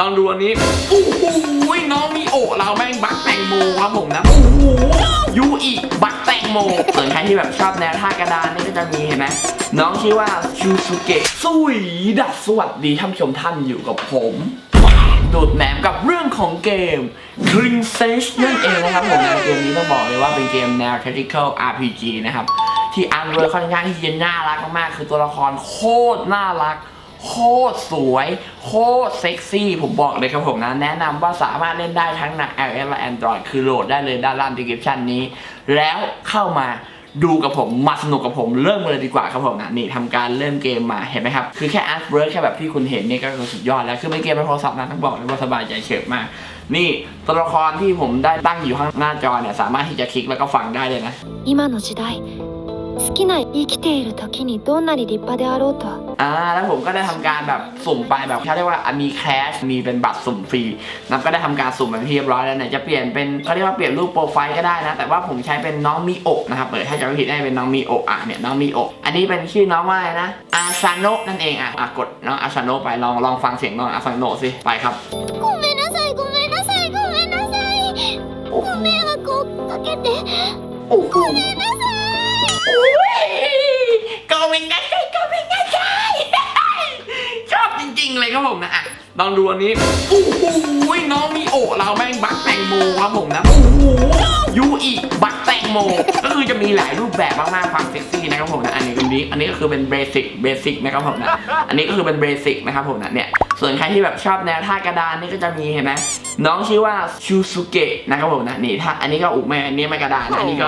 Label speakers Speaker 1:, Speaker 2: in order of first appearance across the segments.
Speaker 1: ลองดูอันนี้โอ้โหน้องมีโอเราแม่งบักแตงโมครับผมนะโอ้โหยูอีบักแตงโมส่วนใครที่แบบชอบแนวท่ากระดานนี่ก็จะมีเห็นไหมน้องชื่อว่าชูสุเกะสวีดัสสวัสดีท่านผู้ชมท่านอยู่กับผมดูดแหนมกับเรื่องของเกม Green Sage นั่นเองนะครับผมในเกมนี้ต้องบอกเลยว่าเป็นเกมแนว Tactical RPG นะครับ ที่อาร์ตเวิร์ค่อนข้างที่จะน่ารักมากๆคือตัวละครโคตรน่ารัก โคตรสวย โคตรเซ็กซี่ ผมบอกเลยครับผมนะ แนะนำว่าสามารถเล่นได้ทั้งใน iOS และ Android คือโหลดได้เลยด้านล่าง description นี้ แล้วเข้ามาดูกับผมมาสนุกกับผมเริ่มเลยดีกว่าครับผมนะนี่ทำการเริ่มเกมมาเห็นไหมครับ คือแค่อาร์ตเวิร์แค่แบบที่คุณเห็นนี่ก็คือสุดยอดแล้วคือเป็นเกมในโทรศัพท์นะต้องบอกเลยว่าสบายใจเฉิบมาก นี่ตัวละครที่ผมได้ตั้งอยู่ข้างหน้าจอเนี่ยสามารถที่จะคลิกแล้วก็ฟังได้เลยนะ
Speaker 2: 今の時代 好きな生きている時にどんなに立派であろうと
Speaker 1: อ่าแล้วผมก็ได้ทำการแบบสุ่มไปแบบเขาเรียกว่าอ่ะมีแคชมีเป็นบัตรสุ่มฟรีนับก็ได้ทำการสุ่มไปที่เรียบร้อยแล้วเนี่ยจะเปลี่ยนเป็นเขาเรียกว่าเปลี่ยนรูปโปรไฟล์ก็ได้นะ แต่ว่าผมใช้เป็นน้องมีโอะนะครับเปิดถ้าจะไม่ผิดได้เป็นน้องมีโอะอ่ะเนี่ยน้องมีโอะอันนี้เป็นชื่อน้องว่าอะไรนะอาซาโนะนั่นเองอ่ะอ่ะกดน้องอาซาโนะไปลองลองฟังเสียงน้องอาซาโนะสิไปครับ
Speaker 2: ごめんなさいごめんなさいごめんなさいご迷惑をかけて
Speaker 1: โอ้โห
Speaker 2: ごめんなさい
Speaker 1: โ อ้ยก็เป็นไงก็เป็นไงใช่ชอบจริงๆเลยครับผมนะอะลองดูอันนี้โอ้โหน้องมีโอเราแม่งบักแตงโมครับผมนะโอ้โหยูอีบักแตงโม ก็คือจะมีหลายรูปแบบมากๆความเซ็กซี่นะครับผมนะอันนี้อันนี้อันนี้ก็คือเป็นเบสิกเบสิกนะครับผมนะอันนี้ก็คือเป็นเบสิกนะครับผมนะเนี่ย ส่วนใครที่แบบชอบแนวท่ากระดานนี่ก็จะมีเห็นไหมน้องชื่อว่าชูซุเกะนะครับผมนะนี่ท่าอันนี้ก็อุ้มแม่อันนี้ไม่กระดานอันนี้ก็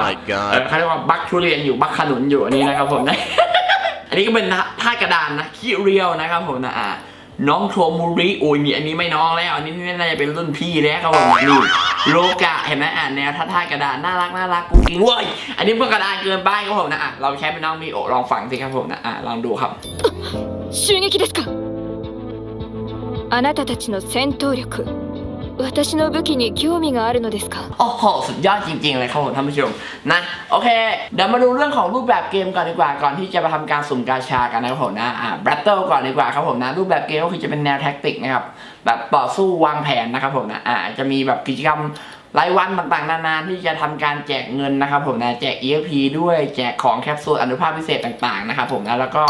Speaker 1: เขาเรียกว่าบักทุเรียนอยู่บักขนุนอยู่อันนี้นะครับผมนะอันนี้ก็เป็นท่ากระดานนะคิเรียวนะครับผมนะอ่าน้องโทมูริโอ้ยมีอันนี้ไม่น้องแล้ว อันนี้น่าจะเป็นรุ่นพี่แล้วครับผมนี่โลกะเห็นไหมอ่านแนวท่าท่ากระดานน่ารักน่ารักกุ๊กกิ๊งว้ยอันนี้เพื่อกระดานเกินไปครับผมนะอะเราแค่เป็นน้องมีโอลองฟังสิครับผมนะอะลองดูครับ
Speaker 2: ชูนก あなたたちの戦闘力私の武器に興味があるのですか
Speaker 1: โอ้โหสุดยอดจริงๆเลยครับผมท่านผู้ชมนะโอเค เดี๋ยวมาดูเรื่องของรูปแบบเกมก่อนดีกว่าก่อนที่จะไปทำการสุ่มกาชากันนะครับผมนะอ่าแบทเทิลก่อนดีกว่าครับผมนะรูปแบบเกมก็คือจะเป็นแนวแท็กติกนะครับแบบต่อสู้วางแผนนะครับผมนะอ่าจะมีแบบกิจกรรมรายวันต่างๆ นานาที่จะทำการแจกเงินนะครับผมนะแจก EXP ด้วยแจกของแคปซูลอนุภาพพิเศษต่างๆนะครับผมนะแล้วก็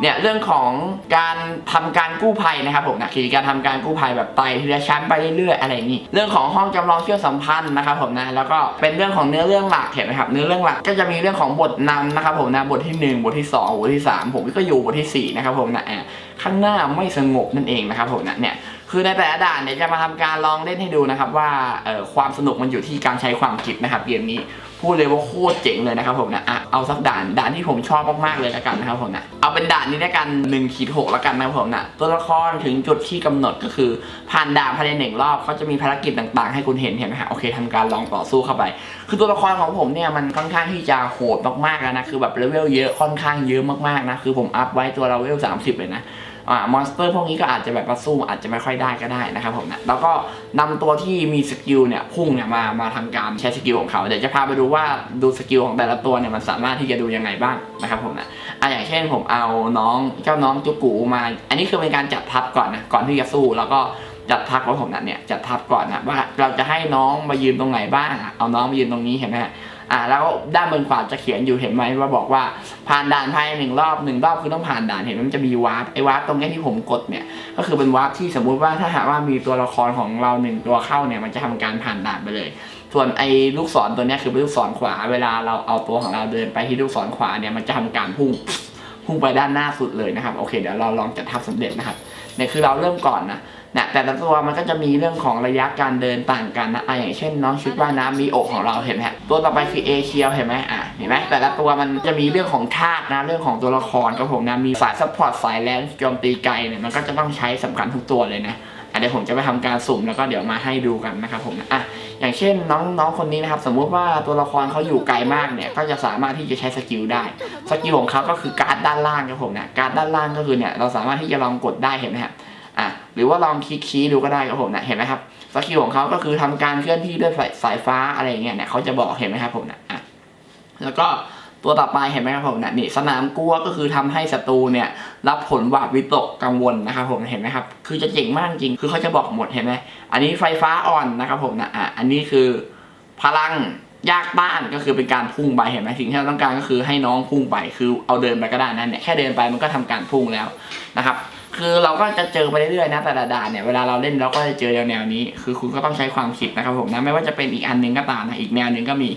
Speaker 1: เนี่ยเรื่องของการทำการกู้ภัยนะครับผมนะคือการทำการกู้ภัยแบบไต่ทีละชั้นไปเรื่อยๆอะไรอย่างนี้เรื่องของห้องจำลองเชื่อสัมพันธ์นะครับผมนะแล้วก็เป็นเรื่องของเนื้อเรื่องหลักเห็นไหมครับเนื้อเรื่องหลักก็จะมีเรื่องของบทนำนะครับผมนะบทที่หนึ่งบทที่สองบทที่สามผมก็อยู่บทที่สี่นะครับผมนะอะข้างหน้าไม่สงบนั่นเองนะครับผมนะเนี่ยคือในแต่ละด่านเนี่ยจะมาทำการลองเล่นให้ดูนะครับว่าความสนุกมันอยู่ที่การใช้ความคิดนะครับเกมนี้ พูดเลยว่าโคตรเจ๋งเลยนะครับผมนะอะเอาสักด่านด่านที่ผมชอบมากๆเลยแล้วกันนะครับผมนะเอาเป็นด่านนี้แล้วกัน1ขีดหกแล้วกันนะครับผมนะตัวละครถึงจุดที่กำหนดก็คือผ่านด่านภายในหนึ่งรอบเขาจะมีภารกิจต่างๆ ให้คุณเห็นเห็นไหมฮะโอเคทำการลองต่อสู้เข้าไป คือตัวละครของผมเนี่ยมันค่อนข้างที่จะโหดมากๆแล้วนะคือแบบเลเวลเยอะค่อนข้างเยอะมากๆนะคือผมอัพไว้ตัวเลเวล30 เลยนะ อ่ามอนสเตอร์พวกนี้ก็อาจจะแบบมาสู้อาจจะไม่ค่อยได้ก็ได้นะครับผมนะแล้วก็นำตัวที่มีสกิลเนี่ยพุ่งเนี่ยมามาทำการใช้สกิลของเขาเดี๋ยวจะพาไปดูว่าดูสกิลของแต่ละตัวเนี่ยมันสามารถที่จะดูยังไงบ้างนะครับผมนะอะอย่างเช่นผมเอาน้องเจ้าน้องจุกูมา อันนี้คือเป็นการจัดทัพก่อนนะก่อนที่จะสู้แล้วก็ จัดทัพของผมนะเนี่ยจัดทัพก่อนนะว่าเราจะให้น้องมายืนตรงไหนบ้างเอาน้องมายืนตรงนี้เห็นไหมฮะอ่าแล้วด้านบนขวาจะเขียนอยู่เห็นไหมว่าบอกว่าผ่านด่านภายในหนึ่งรอบหนึ่งรอบคือต้องผ่านด่านเห็นไหมมันจะมีวาร์ปไอ้วาร์ปตรงนี้ที่ผมกดเนี่ยก็คือเป็นวาร์ปที่สมมุติว่าถ้าหากว่ามีตัวละครของเราหนึ่งตัวเข้าเนี่ยมันจะทำการผ่านด่านไปเลย ส่วนไอ้ลูกศรตัวนี้คือเป็นลูกศรขวา เวลาเราเอาตัวของเราเดินไปที่ลูกศรขวาเนี่ยมันจะทำการพุ่งพุ่งไปด้านหน้าสุดเลยนะครับโอเคเดี๋ยวเราลองจัดทับสำเร็จนะครับเนี่ยคือเราเริ่มก่อนนะ นะแต่ละตัวมันก็จะมีเรื่องของระยะการเดินต่างกันนะอะอย่างเช่นน้องชุดว่ายน้ำมีอกของเราเห็นไหมตัวต่อไปคือเอเชียเห็นไหมอะเห็นไหมแต่ละตัวมันจะมีเรื่องของธาตุนะเรื่องของตัวละครครับผมนะมีสายซัพพอร์ตสายแลนส์โจมตีไกลเนี่ยมันก็จะต้องใช้สำคัญทุกตัวเลยนะอะเดี๋ยวผมจะไปทำการสุ่มแล้วก็เดี๋ยวมาให้ดูกันนะครับผมนะอะอย่างเช่นน้องน้องคนนี้นะครับสมมุติว่าตัวละครเขาอยู่ไกลมากเนี่ยก็จะสามารถที่จะใช้สกิลได้สกิลของเขาก็คือการ์ดด้านล่างครับผมนะการ์ดด้านล่างก็คือเนี่ยเราสามารถที่จะลองกดได้เห็นไหมฮะอะ หรือว่าลองคลิกคีย์ดูก็ได้ครับผมนะเห็นไหมครับสกิลของเขาก็คือทำการเคลื่อนที่ด้วยสายฟ้าอะไรเงี้ยเนี่ยเขาจะบอกเห็นไหมครับผมนะอะแล้วก็ตัวต่อไปเห็นไหมครับผมนะนี่สนามกลัวก็คือทำให้ศัตรูเนี่ยรับผลหวาดวิตกกังวลนะครับผมเห็นไหมครับ คือจะเจ๋งมากจริงคือเขาจะบอกหมดเห็นไหมอันนี้ไฟฟ้าอ่อนนะครับผมนะอะอันนี้คือพลังยากต้านก็คือเป็นการพุ่งไปเห็นไหมสิ่งที่เราต้องการก็คือให้น้องพุ่งไปคือเอาเดินไปก็ได้นั่นเนี่ยแค่เดินไปมันก็ทำการพุ่งแล้วนะครับ คือเราก็จะเจอไปเรื่อยๆนะแต่ละด่านเนี่ยเวลาเราเล่นเราก็จะเจอแนวๆนี้ คือคุณก็ต้องใช้ความคิดนะครับผมนะไม่ว่าจะเป็นอีกอันหนึ่งก็ตามนะอีกแนวหนึ่งก็มี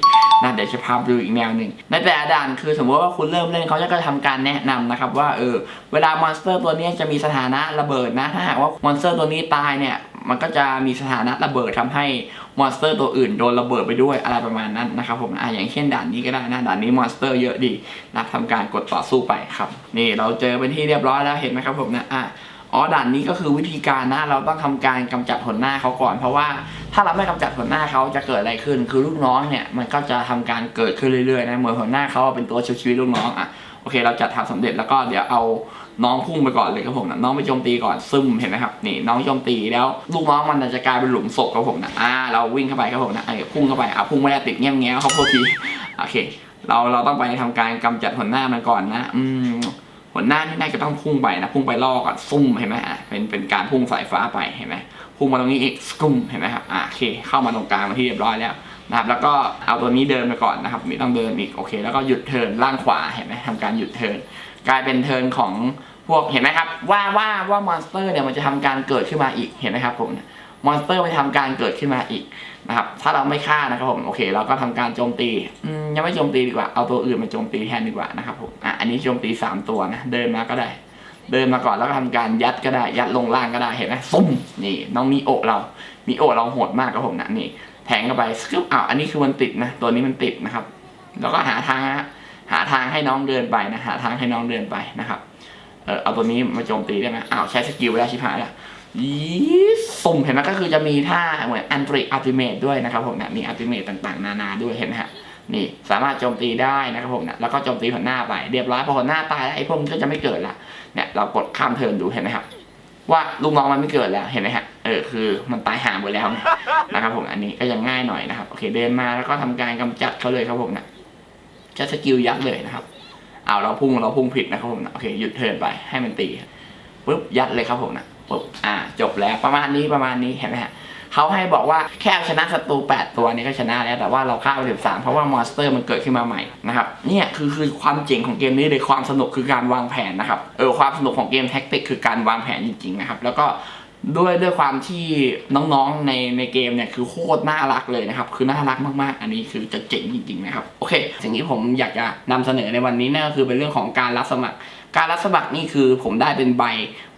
Speaker 1: นะเดี๋ยวจะพาไปดูอีกแนวหนึ่งในแต่ละด่านคือสมมติว่าคุณเริ่มเล่นเขาจะก็ทำการแนะนำนะครับว่าเออเวลามอนสเตอร์ตัวนี้จะมีสถานะระเบิดนะถ้าหากว่ามอนสเตอร์ตัวนี้ตายเนี่ย มันก็จะมีสถานะระเบิดทำให้มอนสเตอร์ตัวอื่นโดนระเบิดไปด้วยอะไรประมาณนั้นนะครับผมอะอย่างเช่นด่านนี้ก็ได้นะด่านนี้มอนสเตอร์เยอะดีนะทำการกดต่อสู้ไปครับ นี่เราเจอเป็นที่เรียบร้อยแล้วเห็นไหมครับผมนะอะอ๋อด่านนี้ก็คือวิธีการนะเราต้องทำการกำจัดหัวหน้าเขาก่อน เพราะว่าถ้าเราไม่กำจัดหัวหน้าเขาจะเกิดอะไรขึ้น คือลูกน้องเนี่ยมันก็จะทำการเกิดขึ้นเรื่อยๆนะเหมือนหัวหน้าเขาเป็นตัวชีวิตลูกน้องอะโอเค เราจัดทำสำเร็จแล้วก็เดี๋ยวเอา น้องพุ่งไปก่อนเลยครับผมนะน้องไปโจมตีก่อนซึมเห็นไหมครับนี่น้องโจมตีแล้วลูกน้องมันจะกลายเป็นหลุมศพครับผมนะอ่าเราวิ่งเข้าไปครับผมนะไอ้พุ่งเข้าไปอะพุ่งไม่ได้ติดแง้มแง้วเขาโทษทีโอเค เราเราต้องไปทำการกำจัดหัวหน้ามันก่อนนะอืมหัวหน้านี่น่าจะต้องพุ่งไปนะพุ่งไปล่อก่อนซุ่มเห็นไหมอะเป็นเป็นการพุ่งสายฟ้าไปเห็นไหมพุ่งมาตรงนี้อีกสกุมเห็นไหมครับอะโอเค เข้ามาตรงกลางมาที่เรียบร้อยแล้ว นะครับแล้วก็เอาตัวนี้เดินไปก่อนนะครับมีต้องเดินอีกโอเค แล้วก็หยุดเทินล่างขวาเห็นไหมทำการหยุดเทินกลายเป็นเทินของพวกเห็นไหมครับว่าว่าว่ามอนสเตอร์เนี่ยมันจะทำการเกิดขึ้นมาอีกเห็นไหมครับผมมอนสเตอร์มันจะทำการเกิดขึ้นมาอีกนะครับถ้าเราไม่ฆ่านะครับผมโอเคเราก็ทำการโจมตีมยังไม่โจมตีดีกว่าเอาตัวอื่นมาโจมตีแทนดีกว่านะครับผมอะอันนี้โจมตีสามตัวนะเดินมาก็ได้ เดินมาก่อนแล้วก็ทำการยัดก็ได้ยัดลงล่างก็ได้เห็นไหมซุ่มนี่น้องมีโอเรามีโอเราโหดมากครับผมนะนี่ แทงเข้าไปสกึ๊บอ้าวอันนี้คือมันติดนะ ตัวนี้มันติดนะครับ แล้วก็หาทางฮะหาทางให้น้องเดินไปนะ หาทางให้น้องเดินไปนะครับ เออเอาตัวนี้มาโจมตีได้ไหมอ้าวใช้สกิลแล้วชิบหายแล้วยีสุ่มเห็นไหมก็คือจะมีท่าเหมือนอันตริอัลติเมตด้วยนะครับผมนะมีอัลติเมตต่างๆ นานาด้วยเห็นไหมฮะนี่สามารถโจมตีได้นะครับผมนะแล้วก็โจมตีหัวหน้าไปเรียบร้อยพอหัวหน้าตายแล้วไอ้พวกนี้ก็จะไม่เกิดละเนี่ยเรากดข้ามเทิร์นดูเห็นไหมครับว่าลูกน้องมันไม่เกิดแล้วเห็นไหมฮะ เออคือมันตายห่างไปแล้วนะครับผมอันนี้ก็ยังง่ายหน่อยนะครับโอเคเดินมาแล้วก็ทำการกำจัดเขาเลยครับผมนะใช้สกิลยัดเลยนะครับเอาเราพุ่งเราพุ่งผิดนะครับผมนะโอเคหยุดเทิร์นไปให้มันตีปุ๊บยัดเลยครับผมนะปุ๊บอ่าจบแล้วประมาณนี้ประมาณนี้เห็นไหมฮะเขาให้บอกว่าแค่เอาชนะศัตรู 8 ตัวนี้ก็ชนะแล้ว แต่ว่าเราฆ่าไป13 เพราะว่ามอนสเตอร์มันเกิดขึ้นมาใหม่นะครับเนี่ยคือคือความเจ๋งของเกมนี้เลยความสนุกคือการวางแผนนะครับเออความสนุกของเกมแท็กติกคือการวางแผนจริงๆนะครับแล้วก็ ด้วยด้วยความที่น้องๆในในเกมเนี่ยคือโคตรน่ารักเลยนะครับ คือน่ารักมากๆ อันนี้คือจะเจ๋งจริงๆนะครับ โอเคสิ่งที่ผมอยากจะนำเสนอในวันนี้นั่นก็คือเป็นเรื่องของการรับสมัคร การรับสมัครนี่คือผมได้เป็นใบ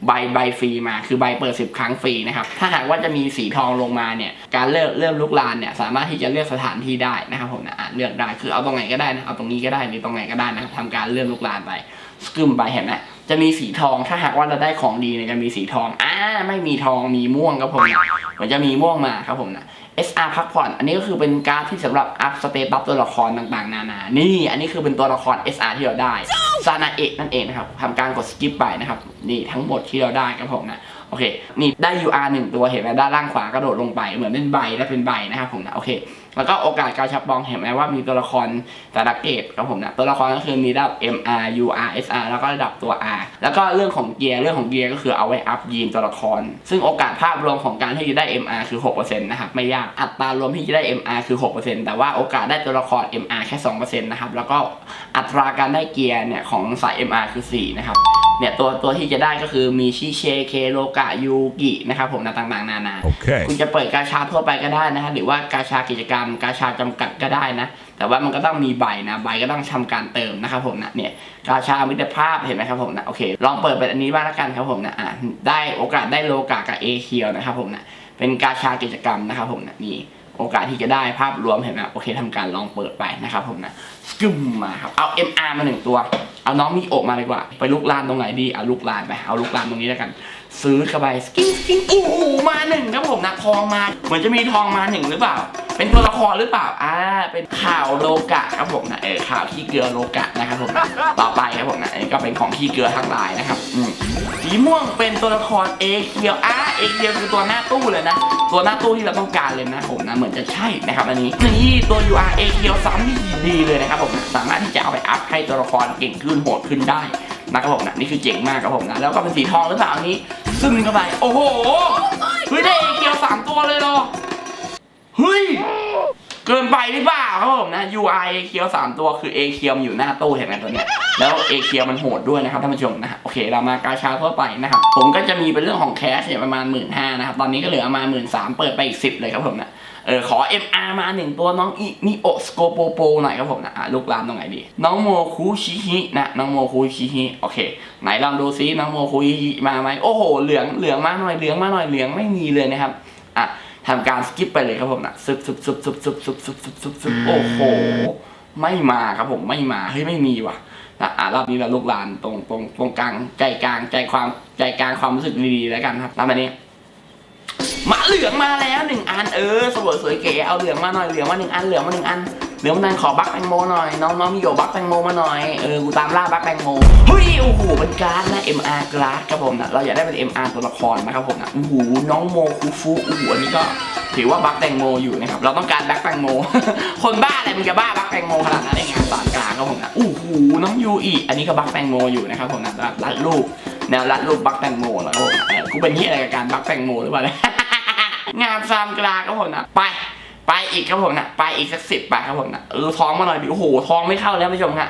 Speaker 1: ใบใบฟรีมา คือใบเปิด 10 ครั้งฟรีนะครับ ถ้าหากว่าจะมีสีทองลงมาเนี่ย การเลือกเริ่มลุกลานเนี่ยสามารถที่จะเลือกสถานที่ได้นะครับผมนะอะเลือกได้คือเอาตรงไหนก็ได้นะเอาตรงนี้ก็ได้หรือตรงไหนก็ได้นะครับทำการเลื่อนลุกลานไป กึมไปเห็นไหมจะมีสีทองถ้าหากว่าเราได้ของดีเนี่ยจะมีสีทองอ่าไม่มีทองมีม่วงครับผมนะมันจะมีม่วงมาครับผมนะ SR พักผ่อน อันนี้ก็คือเป็นการ์ดที่สำหรับอัพสเตตัสตัวละครต่างๆ นานา นี่ อันนี้คือเป็นตัวละคร SR ที่เราได้ซานาเอะนั่นเองนะครับทำการกดสกิปไปนะครับ นี่ทั้งหมดที่เราได้ครับผมนะ โอเค นี่ได้ UR หนึ่งตัวเห็นไหมด้านล่างขวากระโดดลงไป เหมือนเป็นใบและเป็นใบนะครับผมนะโอเค แล้วก็โอกาสการชับบองเห็นไหมว่ามีตัวละครแต่ละเกรดครับผมนะตัวละครก็คือมีระดับ MR UR SR แล้วก็ระดับตัว R แล้วก็เรื่องของเกียร์เรื่องของเกียร์ก็คือเอาไว้อัพยีนตัวละคร ซึ่งโอกาสภาพรวมของการที่จะได้ MR คือ6%นะครับไม่ยากอัตรารวมที่จะได้ MR คือ 6%แต่ว่าโอกาสได้ตัวละคร MR แค่2%นะครับแล้วก็อัตราการได้เกียร์เนี่ยของสาย MR คือ4นะครับเนี่ยตัวตัวที่จะได้ก็คือมีชิเชเคโลกะยูกินะครับผมนะต่างๆ นานา
Speaker 3: Okay.
Speaker 1: คุณจะเปิดกาชาทั่วไปก็ได้นะฮะหรือว่ากาชากิจกรรม กาชาจำกัดก็ได้นะ แต่ว่ามันก็ต้องมีใบนะใบก็ต้องทำการเติมนะครับผมนะเนี่ยกาชามิตรภาพเห็นไหมครับผมนะโอเคลองเปิดเป็นอันนี้บ้างละกันครับผมนะอ่าได้โอกาสได้โลกากับเอเคียวนะครับผมนะเป็นกาชากิจกรรมนะครับผมนะนี่โอกาสที่จะได้ภาพรวมเห็นไหมโอเคทำการลองเปิดไปนะครับผมนะสกึมมาครับเอา MR มาหนึ่งตัว เอาน้องมีอกมาดีกว่า ไปลุกลานตรงไหนดีเอาลุกลานไปเอาลุกลานตรงนี้แล้วกัน ซื้อกระบายสกิ้งสกิ้งโอ้โหมาหนึ่งครับผมนะทองมา เหมือนจะมีทองมาหนึ่งหรือเปล่า เป็นตัวละครหรือเปล่า อ่า เป็นข่าวโลกะครับผมนะเออข่าวขี้เกลือโลกะนะครับผมนะต่อไปครับผมนะอันนี้ก็เป็นของขี้เกลือทั้งหลายนะครับอืมสีม่วงเป็นตัวละครเอเคียวอ่าเอเคียวคือตัวหน้าตู้เลยนะ ตัวหน้าตู้ที่เราต้องการเลยนะผมนะเหมือนจะใช่นะครับอันนี้นี่ตัว UR เอเคียวซ้ำนี่ดีเลยนะครับผมสามารถที่จะเอาไปอัพให้ตัวละครเก่งขึ้นโหดขึ้นได้นะครับผมนะนี่คือเจ๋งมากครับผมนะแล้วก็เป็นสีทองหรือเปล่าอันนี้ ซึมเข้าไปโอ้โหเฮ้ยได้เอเคียวสามตัวเลยเหรอ เฮ้ย เกินไปหรือเปล่าครับผมนะ UI เคียวสามตัวคือ A เคียวมันอยู่หน้าตู้เห็นไหมตัวเนี้ยแล้ว A เคียวมันโหดด้วยนะครับท่านผู้ชมนะฮะโอเค เรามากาชาทั่วไปนะครับ ผมก็จะมีเป็นเรื่องของแคชเนี่ยประมาณหมื่นห้านะครับตอนนี้ก็เหลือประมาณหมื่นสามเปิดไปอีกสิบเลยครับผมนะเออขอ MR มาหนึ่งตัวน้องอินิโอสโกโปโปหน่อยครับผมนะอะลูกหลานตรงไหนดี น้องโมคุชิฮินะน้องโมคุชิฮิโอเค ไหนลองดูซิน้องโมคุชิฮิมาไหมโอ้โหเหลืองเหลืองมาหน่อยเหลืองมาหน่อยเหลืองไม่มีเลยนะครับ ทำการสกิปไปเลยครับผมนะซึบซึบซึบซึบซึบซึบซึบซึบซึบซึบโอ้โห ไม่มาครับผมไม่มาเฮ้ยไม่มีว่ะนะอะรอบนี้เราลูกหลานตรงตรงตรงกลางใจกลางใจความใจกลางความรู้สึกดีๆแล้วกันครับแล้วมานี้มาเหลืองมาแล้วหนึ่งอันเออสวยสวยเก๋เอาเหลืองมาหน่อยเหลืองมาหนึ่งอันเหลืองมาหนึ่งอัน เหลืองมาหนึ่งขอบักแตงโมหน่อย น้องน้องมีโยบักแตงโมมาหน่อย เออ กูตามล่าบักแตงโม เฮ้ย โอ้โหเป็นการ์ดนะ MR การ์ดครับผมนะเราอยากได้เป็น MR ตัวละครนะครับผมนะโอ้โหน้องโมคูฟูโอ้โหอันนี้ก็ถือว่าบักแตงโมอยู่นะครับ เราต้องการบักแตงโม คนบ้าอะไรมึงจะบ้าบักแตงโมขนาดนั้นได้ไงสารกลางครับผมนะโอ้โหน้องยูอีอันนี้ก็บักแตงโมอยู่นะครับผมนะรัดรูปแนวรัดรูปบักแตงโมเหรอครับผมกูเป็นที่อะไรกับการบักแตงโมหรือเปล่าเนี่ยงามซามกลางครับผมนะไป ไปอีกครับผมนะไปอีกสักสิบไปครับผมนะเออท้องมาหน่อยดิโอ้โหท้องไม่เข้าแล้วผู้ชมฮะ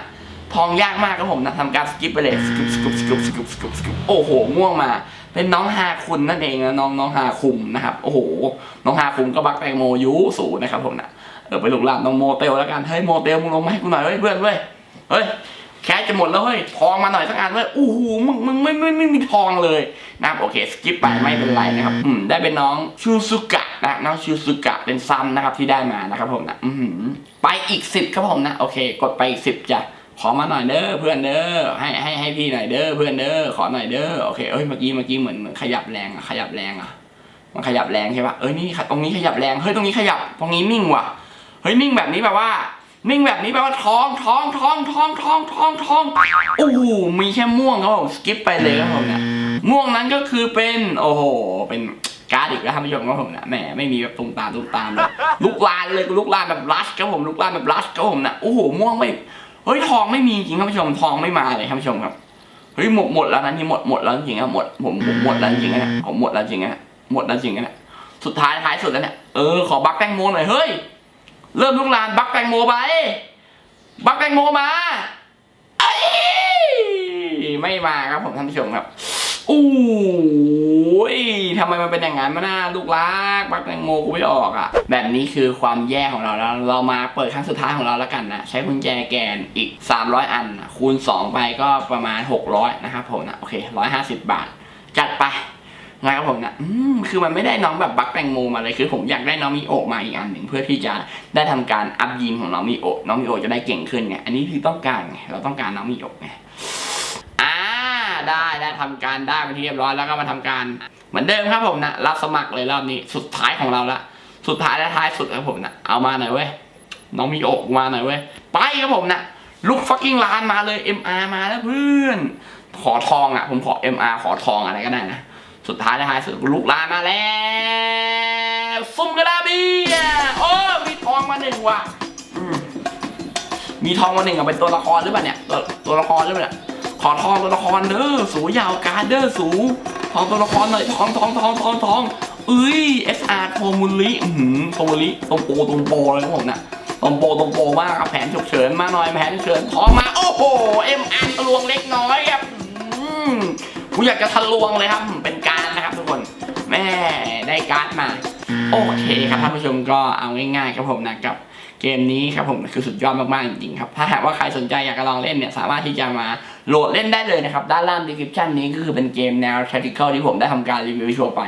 Speaker 1: ท้องยากมากครับผมนะทำการสกิปไปเลยสกิปสกิปสกิปสกิปสกิปสกิปโอ้โหง่วงมา เป็นน้องฮาคุณนั่นเองนะน้องน้องฮาคุมนะครับโอ้โห น้องฮาคุมก็บักแตงโมยูสูนะครับผมนะเออไปหลงหลานน้องโมเตลแล้วกันเฮ้ยโมเตลมึงลงมาให้กูหน่อยเว้ยเพื่อนเว้ยเฮ้ย แค่จะหมดแล้วเฮ้ยทองมาหน่อยสักอันเว้ยโอ้โหมึงมึงไม่ไม่ไม่มีทองเลยนะครับโอเคสกิปไปไม่เป็นไรนะครับอืมได้เป็นน้องชูซุกะนะน้องชูซุกะเป็นซัมนะครับที่ได้มานะครับผมนะอือหือไปอีกสิบครับผมนะโอเค กดไปอีกสิบจ้ะขอมาหน่อยเด้อเพื่อนเด้อให้ให้ให้พี่หน่อยเด้อเพื่อนเด้อขอหน่อยเด้อโอเคเอ้ยเมื่อกี้เมื่อกี้เหมือนเหมือนขยับแรงอะขยับแรงอะมันขยับแรงใช่ปะเอ้ยนี่ตรงนี้ขยับแรงเฮ้ยตรงนี้ขยับตรงนี้นิ่งว่ะเฮ้ยนิ่งแบบนี้แปลว่า นิ่งแบบนี้แปลว่าท้องท้องท้องท้องท้องท้องท้องโอ้โหมีแค่ม่วงครับผมสกิปไปเลยครับผมนะม่วงนั้นก็คือเป็นโอ้โหเป็นการ์ดอีกแล้วท่านผู้ชมครับผมนะแหมไม่มีแบบตุ้มตามตุ้มตามเลยลุกลานเลยลุกลานแบบรัชครับผมลุกลานแบบรัชครับผมนะโอ้โหม่วงไม่เฮ้ยทองไม่มีจริงครับผู้ชมทองไม่มาเลยครับผู้ชมครับเฮ้ยหมดหมดแล้วนะนี่หมดหมดแล้วจริงๆหมดผมผมหมดแล้วจริงๆนะผมหมดแล้วจริงๆนะหมดแล้วจริงๆนะสุดท้ายท้ายสุดแล้วเนี่ยเออขอบักแตงโมหน่อยเฮ้ย เริ่มลุกลานบักแตงโมไป บักแตงโมมาอ้ไม่มาครับผมท่านผู้ชมครับอู้ยทำไมมันเป็นอย่างนั้นมาหน้าลูกรักบักแตงโมกูไม่ออกอะ แบบนี้คือความแย่ของเราแล้ว เรามาเปิดครั้งสุดท้ายของเราแล้วกันนะ ใช้กุญแจแกนอีก 300 อัน คูณ 2 ไปก็ประมาณ 600 นะครับผมนะ โอเค 150 บาท จัดไป นะครับผมนะอืมคือมันไม่ได้น้องแบบบักแตงโมมาเลยคือผมอยากได้น้องมิโอมาอีกอันหนึ่งเพื่อที่จะได้ทำการอัพยีนของน้องมิโอน้องมิโอจะได้เก่งขึ้นไงอันนี้คือต้องการไงเราต้องการน้องมิโอไงอ่าได้ได้ทำการได้เป็นที่เรียบร้อยแล้วก็มาทำการ เหมือนเดิมครับผมนะรับสมัครเลยรอบนี้สุดท้ายของเราละสุดท้ายและท้ายสุดครับผมนะเอามาหน่อยเว้ยน้องมีอกมาหน่อยเว้ยไปครับผมนะลุกฟักกิ้งลานมาเลย MR มาแล้วเพื่อนขอทองอะ ผมขอ MR ขอทองอะไรก็ได้นะ สุดท้ายและท้ายสุดลุกลามาแล้วซุ่มกระดาบีโอ้มีทองมาหนึ่งว่ะมีทองมาหนึ่งอะเป็นตัวละครหรือเปล่าเนี่ยตัวตัวละครหรือเปล่าเนี่ยขอทองตัวละครเด้อสูยาวการเด้อสูทองตัวละครหน่อยทองทองทองทองทองเอ้ย SR โทมุลิอืมโทมุลิตรงโปตรงโปเลยครับผมนะตรงโปตรงโปมากครับแผนฉุกเฉินมาหน่อยแผนฉุกเฉินทองมาโอ้โห MR ทะลวงเล็กน้อยครับอืมอยากจะทะลวงเลยครับเป็น แม่ได้การ์ดมา โอเคครับท่านผู้ชมก็เอาง่ายๆครับผมนะกับเกมนี้ครับผมคือสุดยอดมากๆจริงๆครับถ้าหากว่าใครสนใจอยากจะลองเล่นเนี่ยสามารถที่จะมาโหลดเล่นได้เลยนะครับ ด้านล่างดีคริปชันนี้ก็คือเป็นเกมแนว t a c t i c a l ที่ผมได้ทำการรีวิวโชว์ไป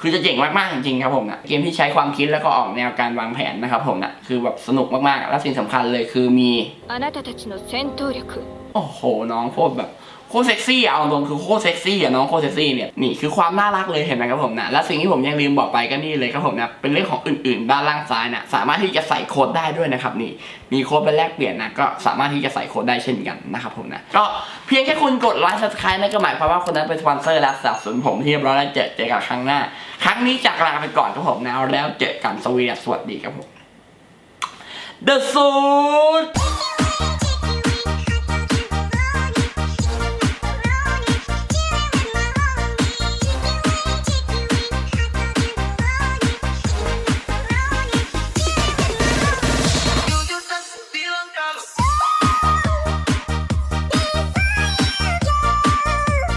Speaker 1: คือจะเจ๋งมากๆจริงๆครับผมนะเกมที่ใช้ความคิดแล้วก็ออกแนวการวางแผนนะครับผมนะคือแบบสนุกมากๆและสิ่งสำคัญเลยคือมีโอ้โหน้องโคตรแบบ โคตรเซ็กซี่อะเอาตรงคือโคตรเซ็กซี่อะน้องโคตรเซ็กซี่เนี่ยนี่คือความน่ารักเลยเห็นไหมครับผมนะและสิ่งที่ผมยังลืมบอกไปก็นี่เลยครับผมนะเป็นเรื่องของอื่นๆ ด้านล่างซ้ายนะสามารถที่จะใส่โค้ดได้ด้วยนะครับนี่มีโค้ดไปแลกเปลี่ยนนะก็สามารถที่จะใส่โค้ดได้เช่นกันนะครับผมนะก็เพียงแค่คุณกดไลค์ subscribe นั่นก็หมายความว่าคนนั้นเป็นสปอนเซอร์และสนับสนุนผมที่เรียบร้อยแล้วเจอเจอกันครั้งหน้า ครั้งนี้จากลาไปก่อนครับผมนะแล้วเจอกันสวีดัสสวัสดีครับผม The Suit